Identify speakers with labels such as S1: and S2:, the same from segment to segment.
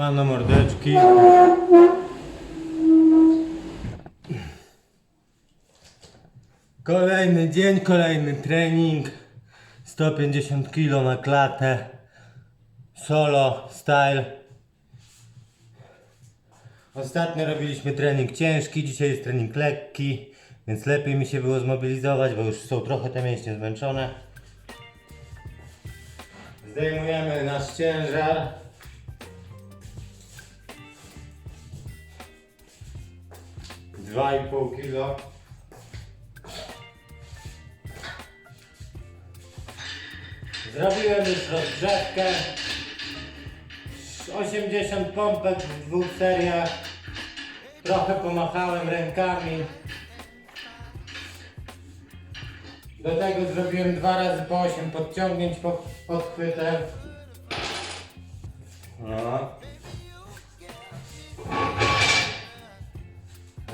S1: Siemano mordeczki. Kolejny dzień, kolejny trening. 150 kg na klatę. Solo, style. Ostatnio robiliśmy trening ciężki, dzisiaj jest trening lekki, więc lepiej mi się było zmobilizować, bo już są trochę te mięśnie zmęczone. Zdejmujemy nasz ciężar. Dwa i pół kilo. Zrobiłem już rozgrzewkę. 80 pompek w dwóch seriach. Trochę pomachałem rękami. Do tego zrobiłem dwa razy po 8 podciągnięć po, pod chwytem. No.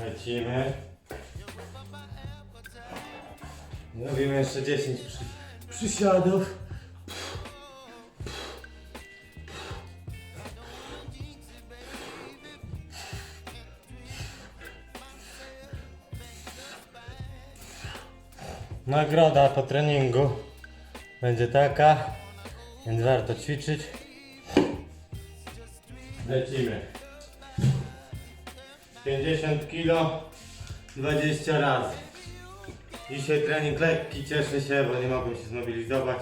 S1: Lecimy. Zrobimy jeszcze 10 przy, przysiadów. Nagroda po treningu będzie taka, więc warto ćwiczyć. Lecimy. 50 kg 20 razy. Dzisiaj trening lekki, cieszę się, bo nie mogłem się zmobilizować.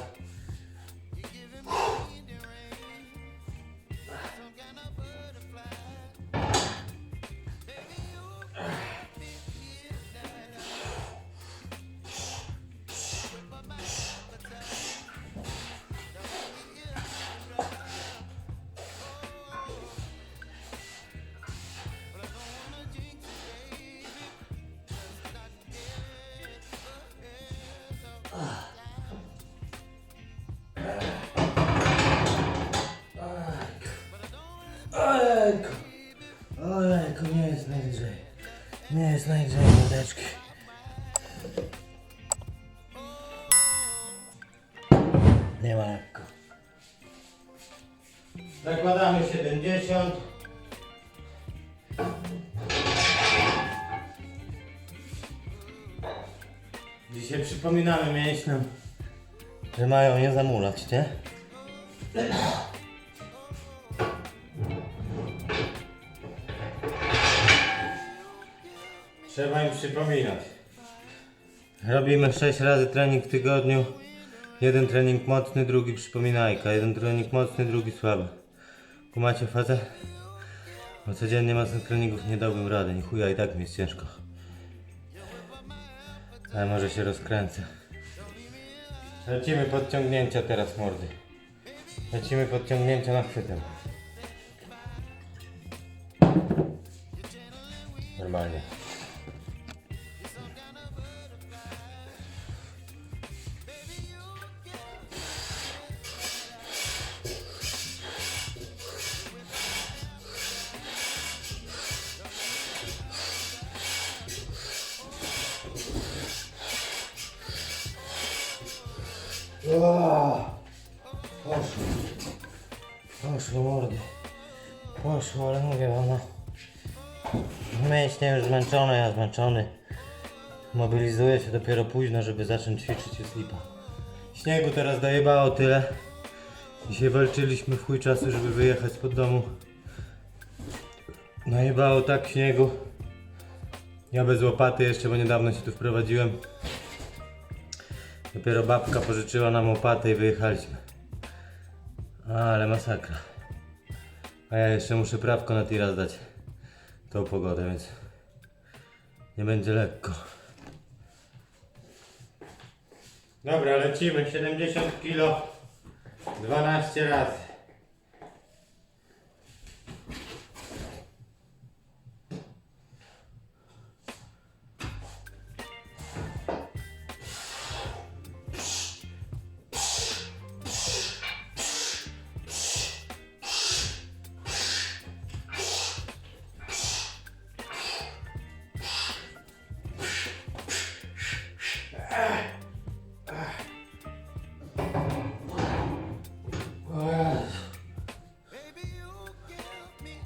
S1: Nie najlżej, mordeczki. Nie ma lekko. Zakładamy 70. Dzisiaj przypominamy mięśniom, że mają nie zamulać, nie? Trzeba im przypominać. Robimy 6 razy trening w tygodniu. Jeden trening mocny, drugi przypominajka. Jeden trening mocny, drugi słaby. Kumacie fazę? Bo codziennie mocnych treningów nie dałbym rady. Nie chuja i tak mi jest ciężko. Ale może się rozkręcę. Lecimy podciągnięcia teraz mordy. Lecimy podciągnięcia na chwytem. Normalnie. Poszło. Poszło mordy. Poszło, ale mówię wam no. Mięśnie już zmęczone, ja zmęczony. Mobilizuję się dopiero późno, żeby zacząć ćwiczyć jest lipa. Śniegu teraz dojebało tyle. Dzisiaj walczyliśmy w chuj czasu, żeby wyjechać pod domu. Najebało tak śniegu. Ja bez łopaty jeszcze, bo niedawno się tu wprowadziłem. Dopiero babka pożyczyła nam łopatę i wyjechaliśmy. Ale masakra. A ja jeszcze muszę prawko na tiraz dać. Tą pogodę, więc nie będzie lekko. Dobra, lecimy. 70 kg 12 razy.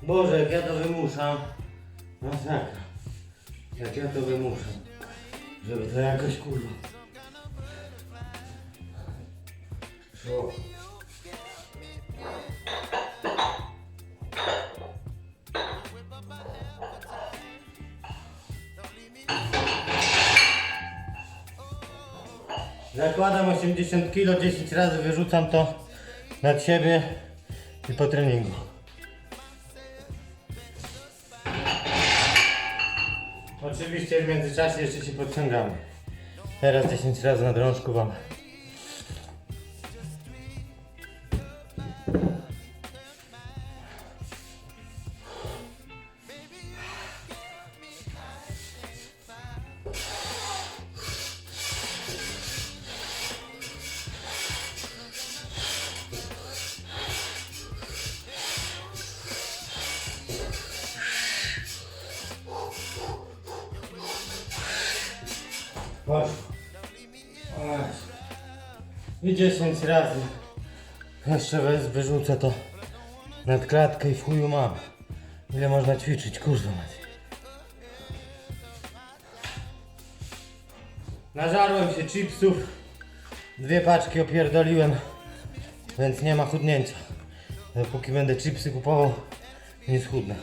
S1: Boże, jak ja to wymuszam. Masakra. Jak ja to wymuszam. Żeby to jakoś kurwa. Szło. Zakładam 80 kg, 10 razy wyrzucam to nad siebie i po treningu. Oczywiście w międzyczasie jeszcze się podciągamy. Teraz 10 razy na drążku wam. I 10 razy. Jeszcze wez wyrzucę to nad klatkę i w chuju mam. Ile można ćwiczyć, kurwa mać. Nażarłem się chipsów. Dwie paczki opierdoliłem. Więc nie ma chudnięcia. Dopóki będę chipsy kupował, nie schudnę.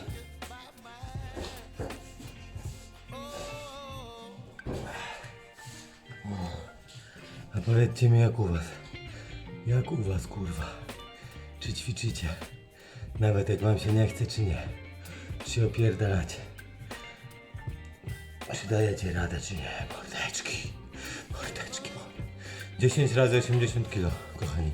S1: A powiedzcie mi jak u was. Jak u was kurwa? Czy ćwiczycie? Nawet jak wam się nie chce czy nie? Czy się opierdalacie? Czy dajecie radę czy nie? Mordeczki. Mordeczki moje. 10 razy 80 kilo, kochani.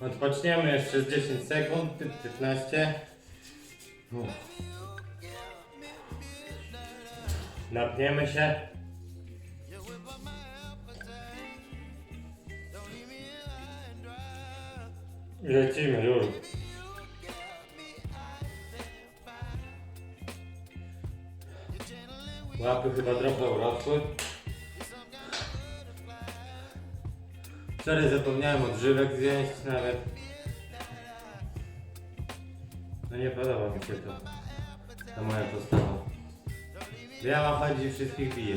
S1: Odpoczniemy jeszcze z 10 sekund, 15. Uff. Napniemy się. Lecimy już. Łapy chyba trochę urosły. Wczoraj zapomniałem odżywek zjeść nawet. No nie podoba mi się to. Ta moja postawa. Biała chodzi wszystkich bije.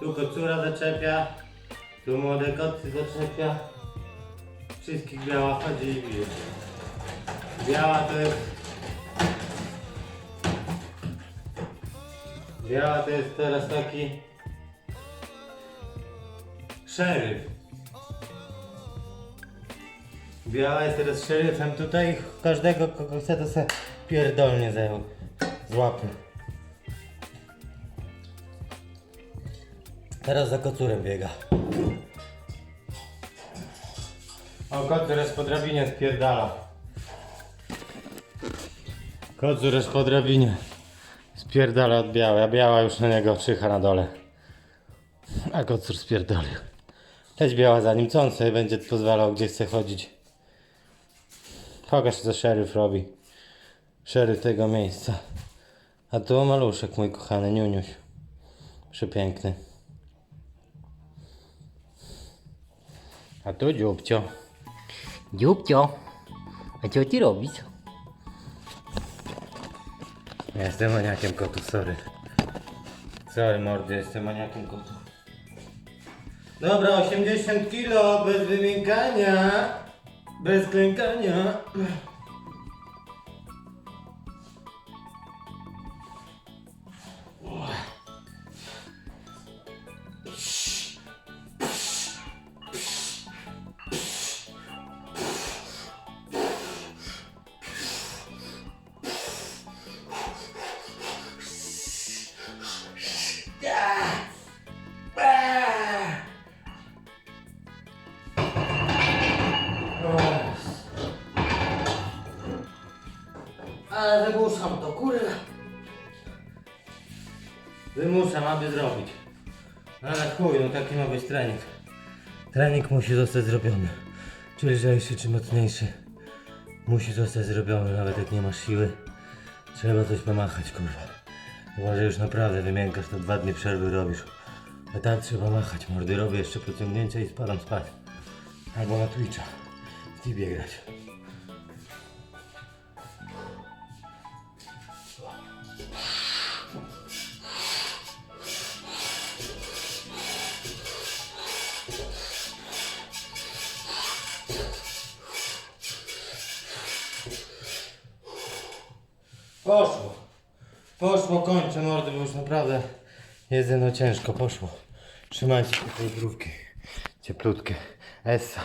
S1: Tu kocura zaczepia, tu młode koty zaczepia. Wszystkich biała chodzi i bije. Biała to jest... Biała to jest teraz taki... Szeryf. Biała jest teraz szeryfem tutaj. Każdego, kogo chce, to se pierdolnie zajął. Złapy. Teraz za kocurem biega. O, kocur jest po drabinie spierdala. Kocur jest po drabinie. Spierdala od białej, a biała już na niego czyha na dole. A kocur spierdolił. Leć biała za nim, co on sobie będzie pozwalał, gdzie chce chodzić. Pokaż co szeryf robi. Szeryf tego miejsca. A tu maluszek mój kochany, niuniuś. Przepiękny. A tu dzióbcio. Dzióbcio. A co ty robisz? Ja jestem maniakiem kotu, sorry. Sorry mordy, jestem maniakiem kotu. Dobra, 80 kilo, bez wymiękania. Bez klękania. Wymuszam, aby zrobić. Ale chuj, no taki ma być trening. Trening musi zostać zrobiony. Czy lżejszy, czy mocniejszy. Musi zostać zrobiony, nawet jak nie masz siły. Trzeba coś pomachać, kurwa. Chyba, że już naprawdę wymiękasz, to dwa dni przerwy robisz. A tak trzeba machać, mordy. Robię jeszcze pociągnięcia i spadam spać. Albo na Twitcha. W Tibie grać. Poszło. Poszło, kończę mordy, bo już naprawdę jest no ciężko, poszło. Trzymajcie się tej grówki. Cieplutkie. Essa.